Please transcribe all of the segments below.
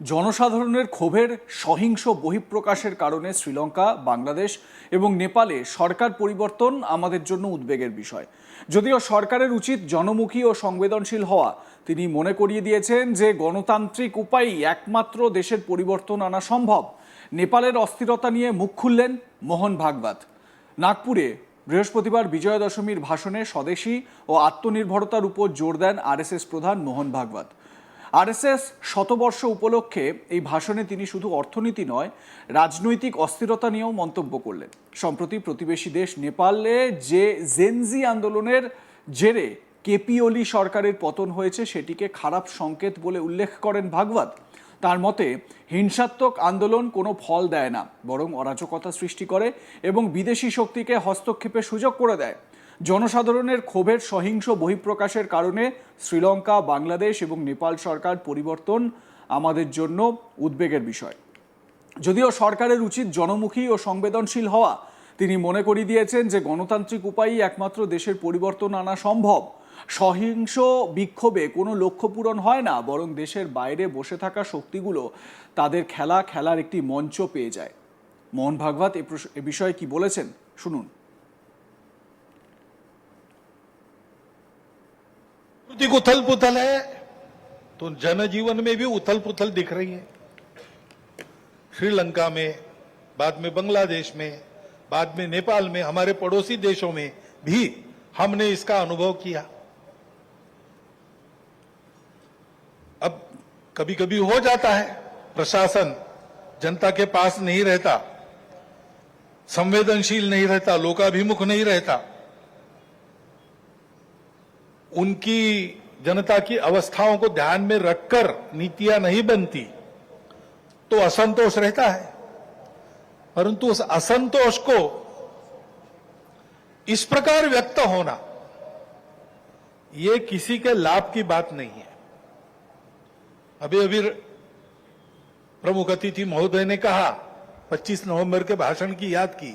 জনসাধারণের ক্ষোভের সহিংস বহিঃপ্রকাশের কারণে শ্রীলঙ্কা, বাংলাদেশ এবং নেপালে সরকার পরিবর্তন আমাদের জন্য উদ্বেগের বিষয়। যদিও সরকারের উচিত জনমুখী ও সংবেদনশীল হওয়া, তিনি মনে করিয়ে দিয়েছেন যে গণতান্ত্রিক উপায়ই একমাত্র দেশের পরিবর্তন আনা সম্ভব। নেপালের অস্থিরতা নিয়ে মুখ খুললেন মোহন ভাগবত। নাগপুরে বৃহস্পতিবার বিজয়া দশমীর ভাষণে স্বদেশী ও আত্মনির্ভরতার উপর জোর দেন আরএসএস প্রধান মোহন ভাগবত। আরএসএস শতবর্ষ উপলক্ষে এই ভাষণে তিনি শুধু অর্থনীতি নয়, রাজনৈতিক অস্থিরতা নিয়েও মন্তব্য করলেন। সম্প্রতি প্রতিবেশী দেশ নেপালে যে জেনজি আন্দোলনের জেরে কেপি ওলি সরকারের পতন হয়েছে, সেটিকে খারাপ সংকেত বলে উল্লেখ করেন ভাগবত। তার মতে, হিংসাত্মক আন্দোলন কোনো ফল দেয় না, বরং অরাজকতা সৃষ্টি করে এবং বিদেশি শক্তিকে হস্তক্ষেপের সুযোগ করে দেয়। জনসাধারণের ক্ষোভের সহিংস বহিঃপ্রকাশের কারণে শ্রীলঙ্কা, বাংলাদেশ এবং নেপাল সরকার পরিবর্তন আমাদের জন্য উদ্বেগের বিষয়। যদিও সরকারের উচিত জনমুখী ও সংবেদনশীল হওয়া, তিনি মনে করিয়ে দিয়েছেন যে গণতান্ত্রিক উপায়ই একমাত্র দেশের পরিবর্তন আনা সম্ভব। সহিংস বিক্ষোভে কোনো লক্ষ্য পূরণ হয় না, বরং দেশের বাইরে বসে থাকা শক্তিগুলো তাদের খেলা খেলার একটি মঞ্চ পেয়ে যায়। মোহন ভাগবত, এ বিষয়ে কি বলেছেন? শুনুন। सांस्कृतिक उथल पुथल है तो जनजीवन में भी उथल पुथल दिख रही है। श्रीलंका में, बाद में बांग्लादेश में, बाद में नेपाल में, हमारे पड़ोसी देशों में भी हमने इसका अनुभव किया। अब कभी कभी हो जाता है, प्रशासन जनता के पास नहीं रहता, संवेदनशील नहीं रहता, लोकाभिमुख नहीं रहता उनकी जनता की अवस्थाओं को ध्यान में रखकर नीतियाँ नहीं बनती तो असंतोष रहता है। परंतु उस असंतोष को इस प्रकार व्यक्त होना, ये किसी के लाभ की बात नहीं है। अभी अभी प्रमुख अतिथि महोदय ने कहा 25 नवंबर के भाषण की याद की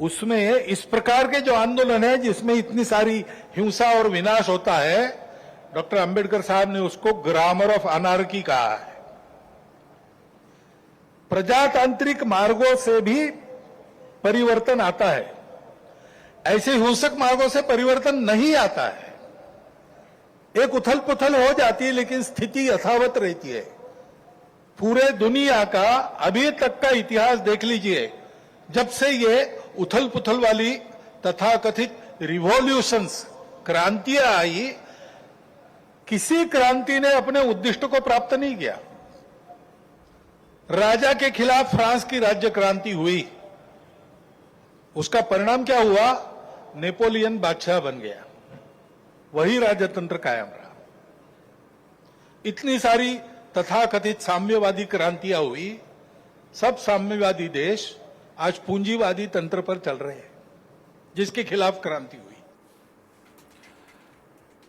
उसमें इस प्रकार के जो आंदोलन है, जिसमें इतनी सारी हिंसा और विनाश होता है, डॉक्टर अंबेडकर साहब ने उसको ग्रामर ऑफ़ अनार्की कहा है। प्रजातांत्रिक मार्गों से भी परिवर्तन आता है। ऐसे हिंसक मार्गों से परिवर्तन नहीं आता है। एक उथल पुथल हो जाती है, लेकिन स्थिति यथावत रहती है। पूरे दुनिया का अभी तक का इतिहास देख लीजिए, जब से ये उथल पुथल वाली तथाकथित रिवॉल्यूशंस क्रांतियाँ आई, किसी क्रांति ने अपने उद्दिष्ट को प्राप्त नहीं किया। राजा के खिलाफ फ्रांस की राज्य क्रांति हुई। उसका परिणाम क्या हुआ? नेपोलियन बादशाह बन गया। वही राजतंत्र कायम रहा। इतनी सारी तथाकथित साम्यवादी क्रांतियाँ हुई। सब साम्यवादी देश आज पूंजीवादी तंत्र पर चल रहे हैं जिसके खिलाफ क्रांति हुई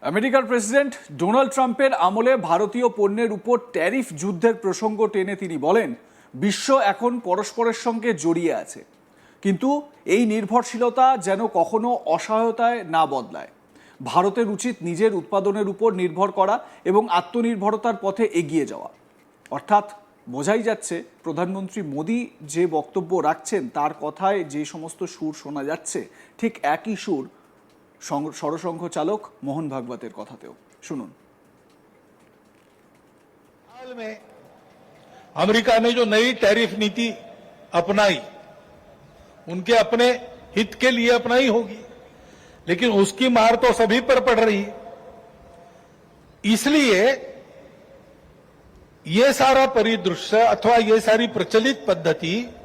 আমেরিকার প্রেসিডেন্ট ডোনাল্ড ট্রাম্পের আমলে ভারতীয় পণ্যের উপর ট্যারিফ যুদ্ধের প্রসঙ্গ টেনে তিনি বলেন বিশ্ব এখন পরস্পরের সঙ্গে জড়িয়ে আছে কিন্তু এই নির্ভরশীলতা যেন কখনো অসহায়তায় না বদলায় ভারতের উচিত নিজের উৎপাদনের উপর নির্ভর করা এবং আত্মনির্ভরতার পথে এগিয়ে যাওয়া অর্থাৎ বোঝাই যাচ্ছে প্রধানমন্ত্রী মোদী যে বক্তব্য রাখছেন তার কথায় যে সমস্ত সুর শোনা যাচ্ছে ঠিক একই সুর সং- সরসংঘ চালক মোহন ভাগবতের কথাতেও শুনুন हाल में अमेरिका ने जो नई टैरिफ नीति अपनाई उनके अपने हित के लिए अपनाई होगी लेकिन उसकी मार तो सभी पर पड़ रही है इसलिए ये सारा परिदृश्य अथवा ये सारी प्रचलित पद्धति,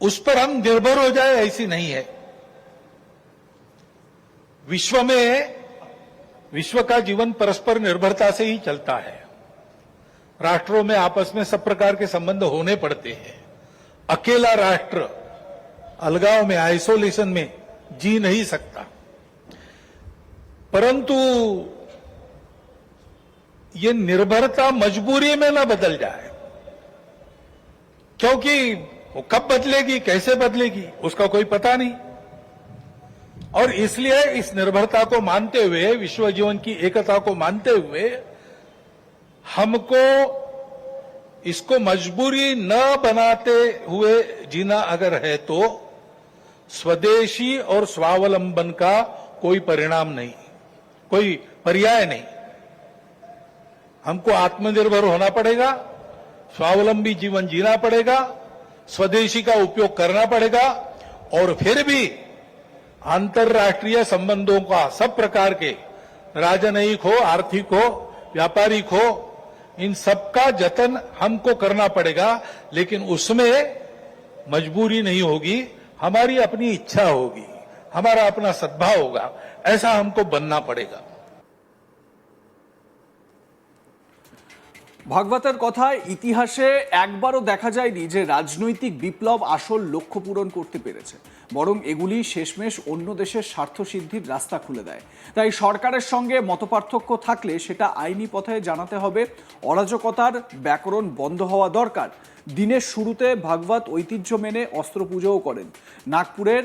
उस पर हम निर्भर हो जाए, ऐसी नहीं है। विश्व में, विश्व का जीवन परस्पर निर्भरता से ही चलता है। राष्ट्रों में आपस में सब प्रकार के संबंध होने पड़ते हैं। अकेला राष्ट्र, अलगाव में आइसोलेशन में जी नहीं सकता। परंतु ये निर्भरता मजबूरी में न बदल जाए। क्योंकि वो कब बदलेगी, कैसे बदलेगी, उसका कोई पता नहीं। और इसलिए इस निर्भरता को मानते हुए, विश्व जीवन की एकता को मानते हुए, हमको इसको मजबूरी न बनाते हुए जीना अगर है तो स्वदेशी और स्वावलंबन का कोई परिणाम नहीं, कोई पर्याय नहीं। हमको आत्मनिर्भर होना पड़ेगा, स्वावलंबी जीवन जीना पड़ेगा, स्वदेशी का उपयोग करना पड़ेगा, और फिर भी अंतर्राष्ट्रीय संबंधों का सब प्रकार के राजनयिक हो, आर्थिक हो, व्यापारिक हो, इन सबका जतन हमको करना पड़ेगा, लेकिन उसमें मजबूरी नहीं होगी, हमारी अपनी इच्छा होगी, हमारा अपना सद्भाव होगा, ऐसा हमको बनना पड़ेगा। ভাগবতের কথায় ইতিহাসে একবারও দেখা যায়নি যে রাজনৈতিক বিপ্লব আসল লক্ষ্য পূরণ করতে পেরেছে। বরং এগুলি শেষমেশ অন্য দেশের স্বার্থ সিদ্ধির রাস্তা খুলে দেয়। তাই সরকারের সঙ্গে মতপার্থক্য থাকলে সেটা আইনি পথে জানাতে হবে। অরাজকতার ব্যাকরণ বন্ধ হওয়া দরকার। দিনের শুরুতে ভাগবত ঐতিহ্য মেনে অস্ত্র পুজোও করেন। নাগপুরের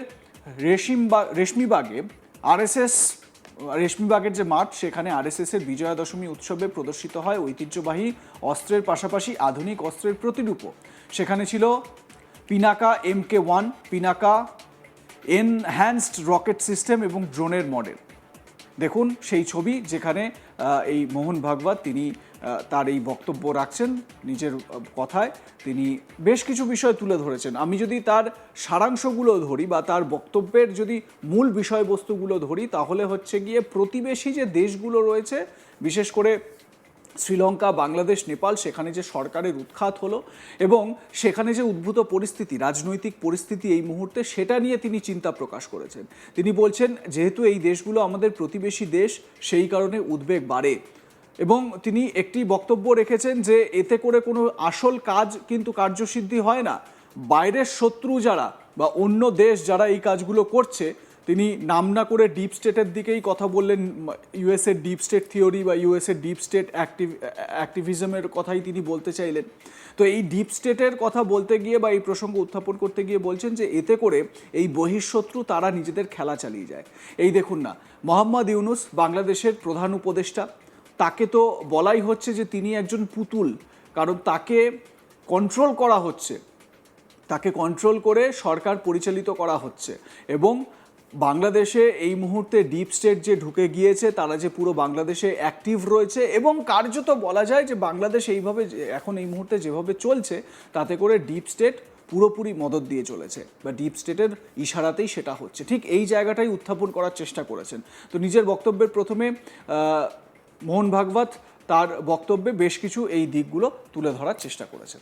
রেশিমবা রেশমিবাগে আরএসএস রেশমিবাগের যে মাঠ, সেখানে আরএসএস এর বিজয়া দশমী উৎসবে প্রদর্শিত হয় ঐতিহ্যবাহী অস্ত্রের পাশাপাশি আধুনিক অস্ত্রের প্রতিরূপও। সেখানে ছিল Pinaka M K one, Pinaka enhanced rocket system এবং ড্রোনের মডেল। দেখুন, সেই ছবি যেখানে এই মোহন ভাগবত তিনি তার এই বক্তব্য রাখছেন, নিজের কথায়, তিনি বেশ কিছু বিষয় তুলে ধরেছেন। আমি যদি তার সারাংশগুলো ধরি বা তার বক্তব্যের যদি মূল বিষয়বস্তুগুলো ধরি, তাহলে হচ্ছে গিয়ে প্রতিবেশী যে দেশগুলো রয়েছে, বিশেষ করে শ্রীলঙ্কা, বাংলাদেশ, নেপাল, সেখানে যে সরকারের উৎখাত হলো এবং সেখানে যে উদ্ভূত পরিস্থিতি, রাজনৈতিক পরিস্থিতি এই মুহূর্তে, সেটা নিয়ে তিনি চিন্তা প্রকাশ করেছেন। তিনি বলছেন, যেহেতু এই দেশগুলো আমাদের প্রতিবেশী দেশ, সেই কারণে উদ্বেগ বাড়ে। এবং তিনি একটি বক্তব্য রেখেছেন যে, এতে করে কোনো আসল কাজ কিন্তু কার্যসিদ্ধি হয় না। বাইরের শত্রু যারা বা অন্য দেশ যারা এই কাজগুলো করছে তিনি নাম না করে ডিপ স্টেটের দিকেই কথা বললেন। ইউএসএর ডিপ স্টেট থিওরি বা ইউএসএর ডিপ স্টেট অ্যাক্টিভ অ্যাক্টিভিজমের কথাই তিনি বলতে চাইলেন। তো এই ডিপ স্টেটের কথা বলতে গিয়ে বা এই প্রসঙ্গ উত্থাপন করতে গিয়ে বলছেন যে, এতে করে এই বহিঃশত্রু তারা নিজেদের খেলা চালিয়ে যায়। এই দেখুন না, মোহাম্মদ ইউনুস বাংলাদেশের প্রধান উপদেষ্টা, তাকে তো বলাই হচ্ছে যে তিনি একজন পুতুল, কারণ তাকে কন্ট্রোল করা হচ্ছে। তাকে কন্ট্রোল করে সরকার পরিচালিত করা হচ্ছে। এবং বাংলাদেশে এই মুহূর্তে ডিপ স্টেট যে ঢুকে গিয়েছে, তারা যে পুরো বাংলাদেশে অ্যাক্টিভ রয়েছে এবং কার্যত বলা যায় যে বাংলাদেশ এইভাবে এখন এই মুহূর্তে যেভাবে চলছে, তাতে করে ডিপ স্টেট পুরোপুরি মদত দিয়ে চলেছে বা ডিপ স্টেটের ইশারাতেই সেটা হচ্ছে। ঠিক এই জায়গাটাই উত্থাপন করার চেষ্টা করেছেন। তো নিজের বক্তব্যের প্রথমে মোহন ভাগবত তার বক্তব্যে বেশ কিছু এই দিকগুলো তুলে ধরার চেষ্টা করেছেন।